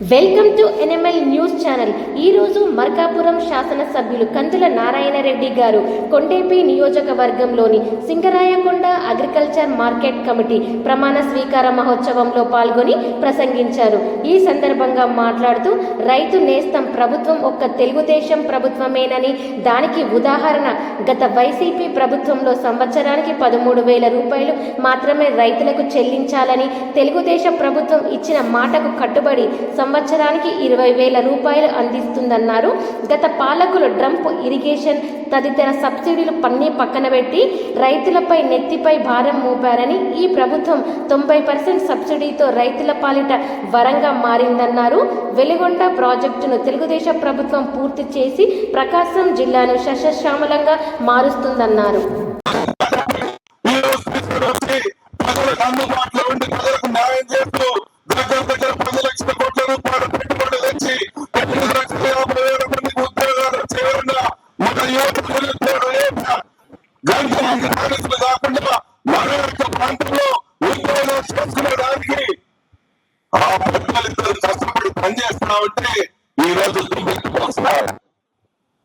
Welcome to NML news channel. ఈ రోజు శాసనసభ్యులు కందుల నారాయణరెడ్డి గారు కొండేపి నియోజకవర్గంలోని సింగరాయకొండ అగ్రికల్చర్ మార్కెట్ కమిటీ ప్రమాణ స్వీకార మహోత్సవంలో పాల్గొని ప్రసంగించారు. ఈ సందర్భంగా మాట్లాడుతూ రైతు నేస్తం ప్రభుత్వం ఒక్క తెలుగుదేశం ప్రభుత్వమేనని దానికి ఉదాహరణ గత వైసీపీ ప్రభుత్వంలో సంవత్సరానికి పదమూడు వేల రూపాయలు మాత్రమే రైతులకు చెల్లించాలని తెలుగుదేశం ప్రభుత్వం ఇచ్చిన మాటకు కట్టుబడి సంవత్సరానికి ఇరవై వేల రూపాయలు అందిస్తుందన్నారు. గత పాలకులు డ్రంప్ ఇరిగేషన్ తదితర సబ్సిడీలు పన్నీ పక్కన పెట్టి రైతులపై నెత్తిపై భారం మోపారని ఈ ప్రభుత్వం తొంభై పర్సెంట్ సబ్సిడీతో రైతుల పాలిట వరంగా మారిందన్నారు. వెలుగొండ ప్రాజెక్టును తెలుగుదేశం ప్రభుత్వం పూర్తి చేసి ప్రకాశం జిల్లాను శశశ్యామలంగా మారుస్తుందన్నారు. అందుబాటులో మన కాకుండా మన యొక్క ప్రాంతంలో ఉద్యోగాలు చేసుకునేదానికి ఆ పెద్దలు కష్టపడి పనిచేస్తున్నామంటే ఈ రోజు దుమ్మెత్తి